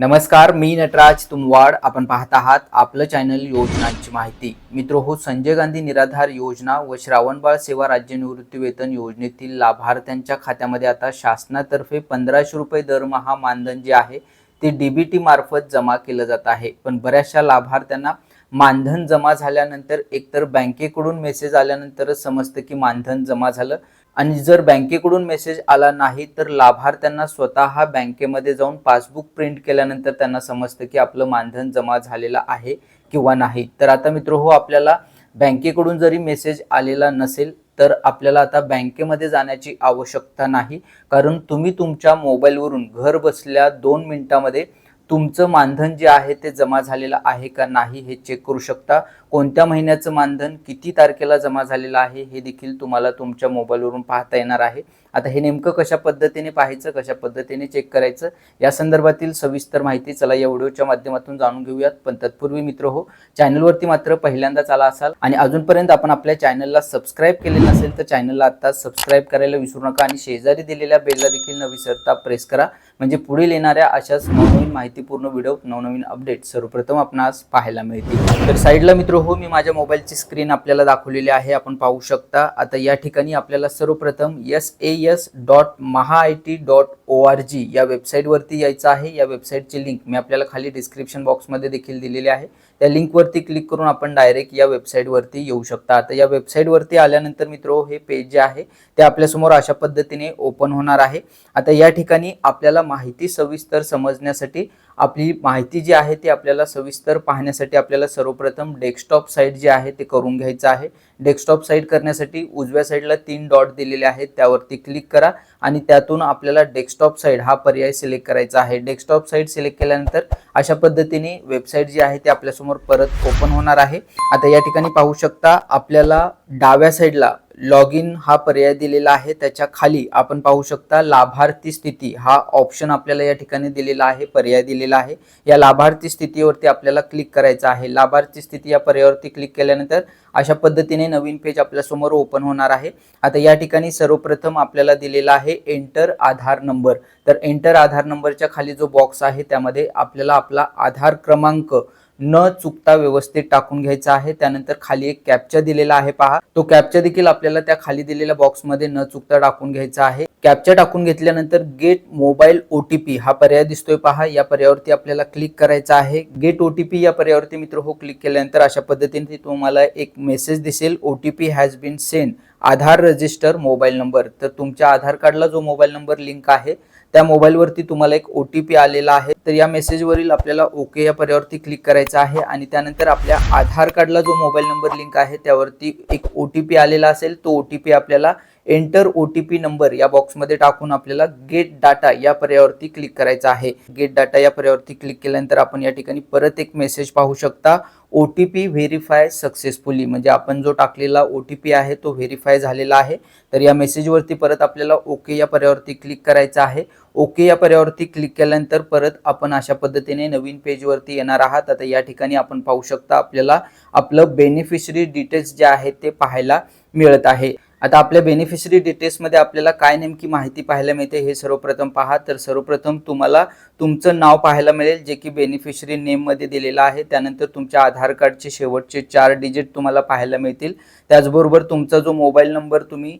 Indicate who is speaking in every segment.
Speaker 1: नमस्कार मी नटराज तुमवाड. आपण पाहत आहात आपलं चॅनल योजनांची माहिती. मित्र हो संजय गांधी निराधार योजना व श्रावणबाळ सेवा राज्य निवृत्ती वेतन योजनेतील लाभार्थ्यांच्या खात्यामध्ये आता शासनातर्फे पंधराशे रुपये दरमहा मानधन जे आहे ते डीबीटी मार्फत जमा केलं जात आहे. पण बऱ्याचशा लाभार्थ्यांना मानधन जमा झाल्यानंतर एकतर बँकेकडून मेसेज आल्यानंतरच समजतं की मानधन जमा झालं. आणि जर बँकेकडून मेसेज आला नाही तर लाभार्थ्यांना स्वतः बँकेमध्ये जाऊन पासबुक प्रिंट केल्यानंतर त्यांना समजतं की आपलं मानधन जमा झालेलं आहे किंवा नाही. तर आता मित्र हो आपल्याला बँकेकडून जरी मेसेज आलेला नसेल तर आपल्याला आता बँकेमध्ये जाण्याची आवश्यकता नाही. कारण तुम्ही तुमच्या मोबाईलवरून घर बसल्या दोन मिनिटामध्ये तुमचं मानधन जे आहे ते जमा झालेलं आहे का नाही हे चेक करू शकता. कोणत्या महिन्याचं मानधन किती तारखेला जमा झालेलं आहे हे देखील तुम्हाला तुमच्या मोबाईलवरून पाहता येणार आहे. आता हे नेमकं कशा पद्धतीने पाहायचं कशा पद्धतीने चेक करायचं या संदर्भातील सविस्तर माहिती चला या व्हिडिओच्या माध्यमातून जाणून घेऊयात. पण तत्पूर्वी मित्र हो चॅनलवरती मात्र पहिल्यांदाच आला असाल आणि अजूनपर्यंत आपण आपल्या चॅनलला सबस्क्राईब केले नसेल तर चॅनलला आता सबस्क्राईब करायला विसरू नका आणि शेजारी दिलेल्या बेलला देखील न विसरता प्रेस करा. म्हणजे पुढील येणाऱ्या अशाच नवनवीन माहितीपूर्ण व्हिडिओ नवनवीन अपडेट सर्वप्रथम आपणास पाहायला मिळतील. तर साईडला मित्र हो, हो मी माझ्या मोबाईलची स्क्रीन आपल्याला दाखवलेली आहे आपण पाहू शकता. आता या ठिकाणी आपल्याला सर्वप्रथम S A S dot maha I T dot O R G या वेबसाईटवरती यायचं आहे. या वेबसाईटची लिंक मी आपल्याला खाली डिस्क्रिप्शन बॉक्समध्ये देखील दिलेली आहे. त्या लिंकवरती क्लिक करून आपण डायरेक्ट या वेबसाईटवरती येऊ शकता. आता या वेबसाईटवरती आल्यानंतर मित्रो हे पेज जे आहे ते आपल्यासमोर अशा पद्धतीने ओपन होणार आहे. आता या ठिकाणी आपल्याला माहिती सविस्तर समजण्यासाठी आपली माहिती जी आहे ती आपल्याला सविस्तर पाहण्यासाठी आपल्याला सर्वप्रथम डेस्कटॉप साईट जी आहे ते करून घ्यायचं आहे. डेस्कटॉप साईट करण्यासाठी उजव्या साईडला तीन डॉट दिलेले आहेत. त्यावरती क्लिक करा आणि त्यातून आपल्याला डेस्कटॉप साईट हा पर्याय सिलेक्ट करायचा आहे. डेस्कटॉप साईट सिलेक्ट केल्यानंतर अशा पद्धतीने वेबसाईट जी आहे ती आपल्यासमोर परत ओपन होणार आहे. आता या ठिकाणी पाहू शकता आपल्याला डाव्या साईडला लॉग इन हा पर्याय दिलेला आहे. त्याच्याखाली आपण पाहू शकता लाभार्थी स्थिती हा ऑप्शन आपल्याला या ठिकाणी दिलेला आहे पर्याय दिलेला आहे. या लाभार्थी स्थितीवरती आपल्याला क्लिक करायचं आहे. लाभार्थी स्थिती या पर्यायावरती क्लिक केल्यानंतर अशा पद्धतीने नवीन पेज आपल्यासमोर ओपन होणार आहे. आता या ठिकाणी सर्वप्रथम आपल्याला दिलेला आहे एंटर आधार नंबर तर एंटर आधार नंबरच्या खाली जो बॉक्स आहे त्यामध्ये आपल्याला आपला आधार क्रमांक न चुकता व्यवस्थित टाकून घ्यायचा आहे. त्यानंतर खाली एक कॅप्चा दिलेला आहे पहा. तो कॅप्चा देखील आपल्याला त्या खाली दिलेल्या बॉक्समध्ये न चुकता टाकून घ्यायचा आहे. कॅप्चा टाकून घेतल्यानंतर गेट मोबाईल ओटीपी हा पर्याय दिसतोय पहा. या पर्यायावरती आपल्याला क्लिक करायचा आहे. गेट ओटीपी या पर्यायावरती मित्र हो क्लिक केल्यानंतर अशा पद्धतीने तुम्हाला एक मेसेज दिसेल. OTP has been send Aadhaar register mobile number तर तुमच्या आधार कार्डला जो मोबाईल नंबर लिंक आहे त्या मोबाईलवरती तुम्हाला एक ओ टी पी आलेला आहे. तर या मेसेजवरील आपल्याला ओके या पर्यावरती क्लिक करायचं आहे आणि त्यानंतर आपल्या आधार कार्डला जो मोबाईल नंबर लिंक आहे त्यावरती एक ओ टी पी आलेला असेल तो ओ टी पी आपल्याला enter O T P number या बॉक्समध्ये टाकून आपल्याला गेट डाटा या पर्यावरती क्लिक करायचा आहे. गेट डाटा या पर्यावरती क्लिक केल्यानंतर आपण या ठिकाणी परत एक मेसेज पाहू शकता. O T P verify successfully म्हणजे आपण जो टाकलेला ओ टी पी आहे तो व्हेरीफाय झालेला आहे. तर या मेसेजवरती परत आपल्याला ओके या पर्यावरती क्लिक करायचं आहे. ओके या पर्यावरती क्लिक केल्यानंतर परत आपण अशा पद्धतीने नवीन पेजवरती येणार आहात. आता या ठिकाणी आपण पाहू शकता आपल्याला आपलं बेनिफिशरी डिटेल्स जे आहेत ते पाहायला मिळत आहे. आता आपल्या बेनिफिशरी डिटेल्समध्ये आपल्याला काय नेमकी माहिती पाहायला मिळते हे सर्वप्रथम पहा. तर सर्वप्रथम तुम्हाला तुमचं नाव पाहायला मिळेल जे की बेनिफिशरी नेममध्ये दिलेलं आहे. त्यानंतर तुमच्या आधार कार्डचे शेवटचे चार डिजिट तुम्हाला पाहायला मिळतील. त्याचबरोबर तुमचा जो मोबाईल नंबर तुम्ही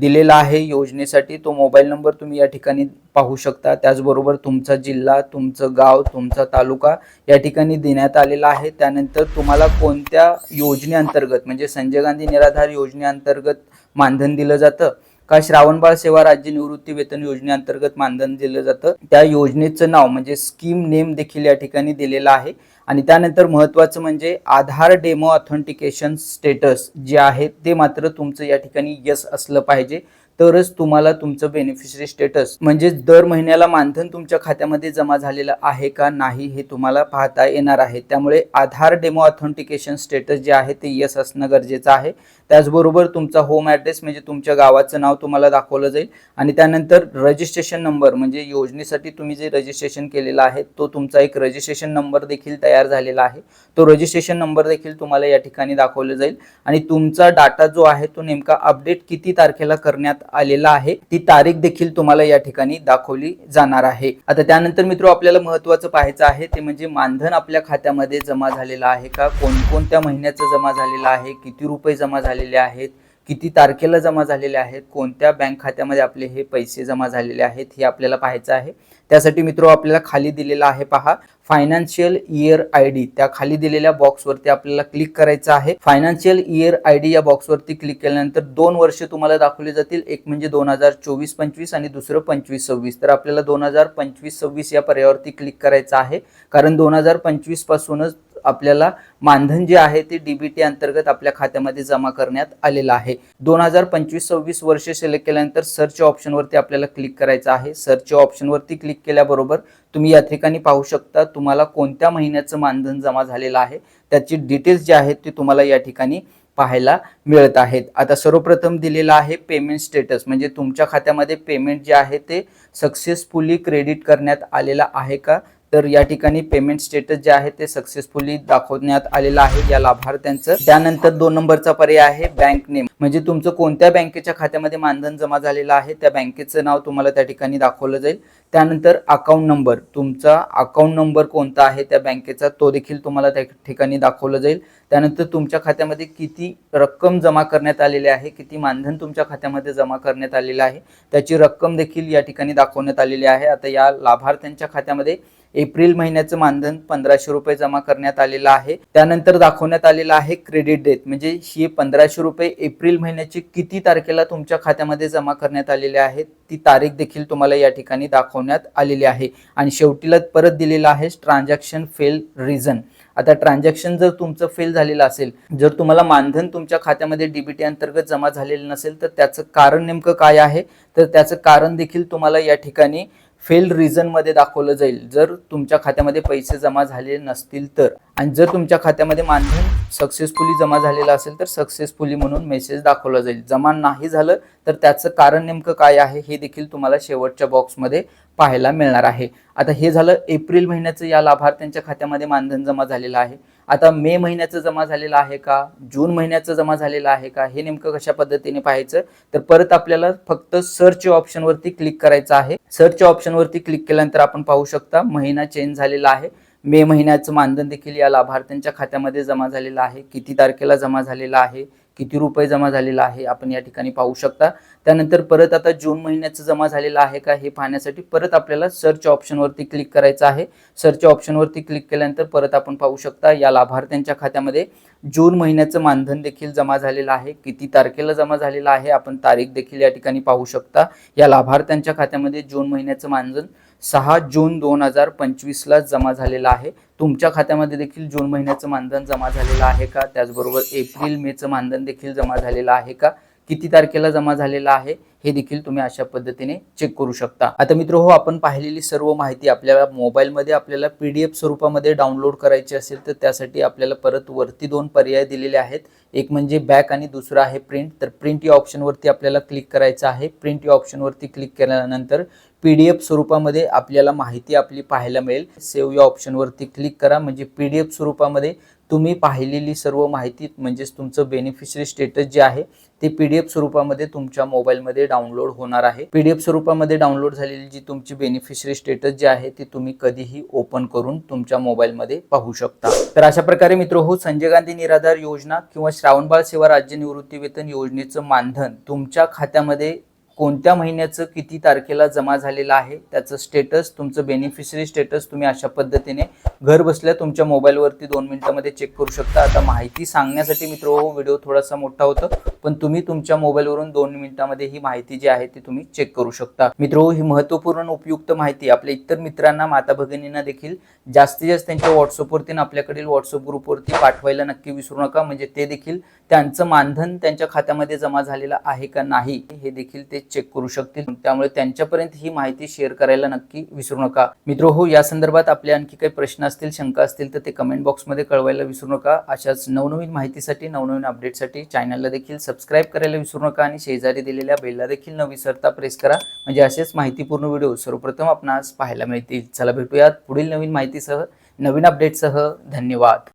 Speaker 1: दिलेला आहे योजनेसाठी तो मोबाईल नंबर तुम्ही या ठिकाणी पाहू शकता. त्याचबरोबर तुमचा जिल्हा तुमचं गाव तुमचा तालुका या ठिकाणी देण्यात आलेला आहे. त्यानंतर तुम्हाला कोणत्या योजनेअंतर्गत म्हणजे संजय गांधी निराधार योजनेअंतर्गत मानधन दिलं जातं. का श्रावणबाळ सेवा राज्य निवृत्ती वेतन योजनेअंतर्गत मानधन दिलं जातं? त्या योजनेचं नाव म्हणजे स्कीम नेम देखील या ठिकाणी दिलेलं आहे. आणि त्यानंतर महत्त्वाचं म्हणजे आधार डेमो ऑथेंटिकेशन स्टेटस जे आहे ते मात्र तुमचं या ठिकाणी यस असलं पाहिजे. तरच तुम्हाला तुमचं बेनिफिशरी स्टेटस म्हणजे दर महिन्याला मानधन तुमच्या खात्यामध्ये जमा झालेलं आहे का नाही हे तुम्हाला पाहता येणार आहे. त्यामुळे आधार डेमो ऑथेंटिकेशन स्टेटस जे आहे ते यस असणं गरजेचं आहे. त्याचबरोबर तुमचा होम ॲड्रेस म्हणजे तुमच्या गावाचं नाव तुम्हाला दाखवलं जाईल. आणि त्यानंतर रजिस्ट्रेशन नंबर म्हणजे योजनेसाठी तुम्ही जे रजिस्ट्रेशन केलेलं आहे तो तुमचा एक रजिस्ट्रेशन नंबर देखील तयार झालेला आहे. तो रजिस्ट्रेशन नंबर देखील तुम्हाला या ठिकाणी दाखवलं जाईल. आणि तुमचा डाटा जो आहे तो नेमका अपडेट किती तारखेला करण्यात आलेला आहे. ती तारीख देखील तुम्हाला या ठिकाणी दाखवली जाणार आहे. आता त्यानंतर मित्र आपल्याला महत्वाचं पाहायचं आहे ते म्हणजे मानधन आपल्या खात्यामध्ये जमा झालेलं आहे का? कोणकोणत्या महिन्याचं जमा झालेलं आहे? किती रुपये जमा झालेले आहेत? किती तारखेला जमा झालेले आहेत कोणत्या बँक खात्यामध्ये आपले हे पैसे जमा झालेले आहेत हे आपल्याला पाहायचं आहे. त्यासाठी मित्र आपल्याला खाली दिलेला आहे पहा फायनान्शियल इयर आय डी त्या खाली दिलेल्या बॉक्सवरती आपल्याला क्लिक करायचं आहे. फायनान्शियल इयर आय डी या बॉक्सवरती क्लिक केल्यानंतर दोन वर्ष तुम्हाला दाखवले जातील. एक म्हणजे दोन हजार चोवीस पंचवीस आणि दुसरं पंचवीस सव्वीस. तर आपल्याला दोन हजार पंचवीस सव्वीस या पर्यायावरती क्लिक करायचं आहे. कारण दोन हजार पंचवीस पासूनच आपल्याला मानधन जे आहे ते डीबीटी अंतर्गत आपल्या खात्यामध्ये जमा करण्यात आलेलं आहे. दोन हजार पंचवीस सव्वीस वर्ष सिलेक्ट केल्यानंतर सर्च ऑप्शनवरती आपल्याला क्लिक करायचं आहे. सर्च ऑप्शनवरती क्लिक केल्याबरोबर तुम्ही या ठिकाणी पाहू शकता तुम्हाला कोणत्या महिन्याचं मानधन जमा झालेलं आहे त्याची डिटेल्स जे आहेत ते तुम्हाला या ठिकाणी पाहायला मिळत आहेत. आता सर्वप्रथम दिलेलं आहे पेमेंट स्टेटस म्हणजे तुमच्या खात्यामध्ये पेमेंट जे आहे ते सक्सेसफुली क्रेडिट करण्यात आलेलं आहे का? तर या ठिकाणी पेमेंट स्टेटस जे आहे ते सक्सेसफुली दाखवण्यात आलेलं आहे या लाभार्थ्यांचं. त्यानंतर दोन नंबरचा पर्याय आहे बँक नेम म्हणजे तुमचं कोणत्या बँकेच्या खात्यामध्ये मानधन जमा झालेलं आहे त्या बँकेचं नाव तुम्हाला त्या ठिकाणी दाखवलं जाईल. त्यानंतर अकाउंट नंबर तुमचा अकाउंट नंबर कोणता आहे त्या बँकेचा तो देखील तुम्हाला त्या ठिकाणी दाखवलं जाईल. त्यानंतर तुमच्या खात्यामध्ये किती रक्कम जमा करण्यात आलेली आहे किती मानधन तुमच्या खात्यामध्ये जमा करण्यात आलेलं आहे त्याची रक्कम देखील या ठिकाणी दाखवण्यात आलेली आहे. आता या लाभार्थ्यांच्या खात्यामध्ये एप्रिल महिन्याचं मानधन पंधराशे रुपये जमा करण्यात आलेलं आहे. त्यानंतर दाखवण्यात आलेलं आहे क्रेडिट डेट म्हणजे ही पंधराशे रुपये एप्रिल महिन्याची किती तारखेला तुमच्या खात्यामध्ये जमा करण्यात आलेले आहेत ती तारीख देखील तुम्हाला या ठिकाणी दाखवण्यात आलेली आहे. आणि शेवटीला परत दिलेलं आहे ट्रान्झॅक्शन फेल रिझन आता ट्रान्झॅक्शन जर तुमचं फेल झालेलं असेल जर तुम्हाला मानधन तुमच्या खात्यामध्ये डीबीटी अंतर्गत जमा झालेलं नसेल तर त्याचं कारण नेमकं काय आहे? तर त्याचं कारण देखील तुम्हाला या ठिकाणी फेल रिझनमध्ये दाखवलं जाईल. जर तुमच्या खात्यामध्ये पैसे जमा झालेले नसतील तर. आणि जर तुमच्या खात्यामध्ये मानधन सक्सेसफुली जमा झालेलं असेल तर सक्सेसफुली म्हणून मेसेज दाखवला जाईल. जमा नाही झालं तर त्याचं कारण नेमकं काय आहे हे देखील तुम्हाला शेवटच्या बॉक्समध्ये पाहायला मिळणार आहे. आता हे झालं एप्रिल महिन्याचं या लाभार्थ्यांच्या खात्यामध्ये मानधन जमा झालेलं आहे. आता मे महिन्याचं जमा झालेलं आहे का? जून महिन्याचं जमा झालेलं आहे का? हे नेमकं कशा पद्धतीने पाहायचं? तर परत आपल्याला फक्त सर्च ऑप्शनवरती क्लिक करायचं आहे. सर्च ऑप्शनवरती क्लिक केल्यानंतर आपण पाहू शकता महिना चेंज झालेला आहे. मे महिन्याचं मानधन देखील या लाभार्थ्यांच्या खात्यामध्ये जमा झालेलं आहे. किती तारखेला जमा झालेला आहे? किती रुपये जमा झालेला आहे? आपण या ठिकाणी पाहू शकता. त्यानंतर परत आता जून महिन्याचं जमा झालेलं आहे का हे पाहण्यासाठी परत आपल्याला सर्च ऑप्शनवरती क्लिक करायचं आहे. सर्च ऑप्शनवरती क्लिक केल्यानंतर परत आपण पाहू शकता या लाभार्थ्यांच्या खात्यामध्ये जून महिन्याचं मानधन देखील जमा झालेलं आहे. किती तारखेला जमा झालेलं आहे आपण तारीख देखील या ठिकाणी पाहू शकता. या लाभार्थ्यांच्या खात्यामध्ये जून महिन्याचं मानधन सहा जून दोन हजार पंचवीसला जमा झालेलं आहे. तुमच्या खात्यामध्ये देखील जून महिन्याचं मानधन जमा झालेलं आहे का? त्याचबरोबर एप्रिल मेचं मानधन देखील जमा झालेलं आहे का? किती तारखेला जमा झालेला आहे हे देखील तुम्ही अशा पद्धतीने चेक करू शकता. आता मित्र हो आपण पाहिलेली सर्व माहिती आपल्या मोबाईलमध्ये आपल्याला पी डी एफ स्वरूपामध्ये डाउनलोड करायची असेल तर त्यासाठी आपल्याला परत वरती दोन पर्याय दिलेले आहेत. एक म्हणजे बॅक आणि दुसरं आहे प्रिंट. तर प्रिंट या ऑप्शनवरती आपल्याला क्लिक करायचं आहे. प्रिंट या ऑप्शनवरती क्लिक केल्यानंतर पी डी एफ स्वरूपामध्ये आपल्याला माहिती आपली पाहायला मिळेल. सेव्ह या ऑप्शनवरती क्लिक करा. म्हणजे पी डी एफ स्वरूपामध्ये तुम्ही पाहिलेली सर्व माहिती म्हणजेच तुमचं बेनिफिशरी स्टेटस जे आहे ते पी डी एफ स्वरूपामध्ये तुमच्या मोबाईलमध्ये डाउनलोड होणार आहे. पी डी एफ स्वरूपामध्ये डाउनलोड झालेली जी तुमची बेनिफिशरी स्टेटस जे आहे ती तुम्ही कधीही ओपन करून तुमच्या मोबाईलमध्ये पाहू शकता. तर अशा प्रकारे मित्र हो संजय गांधी निराधार योजना किंवा श्रावणबाळ सेवा राज्य निवृत्ती वेतन योजनेचं मानधन तुमच्या खात्यामध्ये कोणत्या महिन्याचं किती तारखेला जमा झालेलं आहे त्याचं स्टेटस तुमचं बेनिफिशरी स्टेटस तुम्ही अशा पद्धतीने घर बसल्या तुमच्या मोबाईलवरती दोन मिनिटामध्ये चेक करू शकता. आता माहिती सांगण्यासाठी मित्र हो व्हिडिओ थोडासा मोठा होतो पण तुम्ही तुमच्या मोबाईलवरून दोन मिनिटामध्ये ही माहिती जी आहे ती तुम्ही चेक करू शकता. मित्र हो, ही महत्त्वपूर्ण उपयुक्त माहिती आपल्या इतर मित्रांना माता भगिनींना देखील जास्तीत जास्त त्यांच्या व्हॉट्सअपवरती आपल्याकडील व्हॉट्सअप ग्रुपवरती पाठवायला नक्की विसरू नका. म्हणजे ते देखील त्यांचं मानधन त्यांच्या खात्यामध्ये जमा झालेलं आहे का नाही हे देखील ते चेक करू शकतील. त्यामुळे त्यांच्यापर्यंत ही माहिती शेअर करायला नक्की विसरू नका. मित्र हो या संदर्भात आपले आणखी काही प्रश्न असतील शंका असतील तर ते कमेंट बॉक्समध्ये कळवायला विसरू नका. अशाच नवनवीन माहितीसाठी नवनवीन अपडेटसाठी चॅनलला देखील सबस्क्राईब करायला विसरू नका आणि शेजारी दिलेल्या बेलला देखील न विसरता प्रेस करा. म्हणजे असेच माहितीपूर्ण व्हिडिओ सर्वप्रथम आपणास पाहायला मिळतील. चला भेटूयात पुढील नवीन माहितीसह नवीन अपडेटसह धन्यवाद.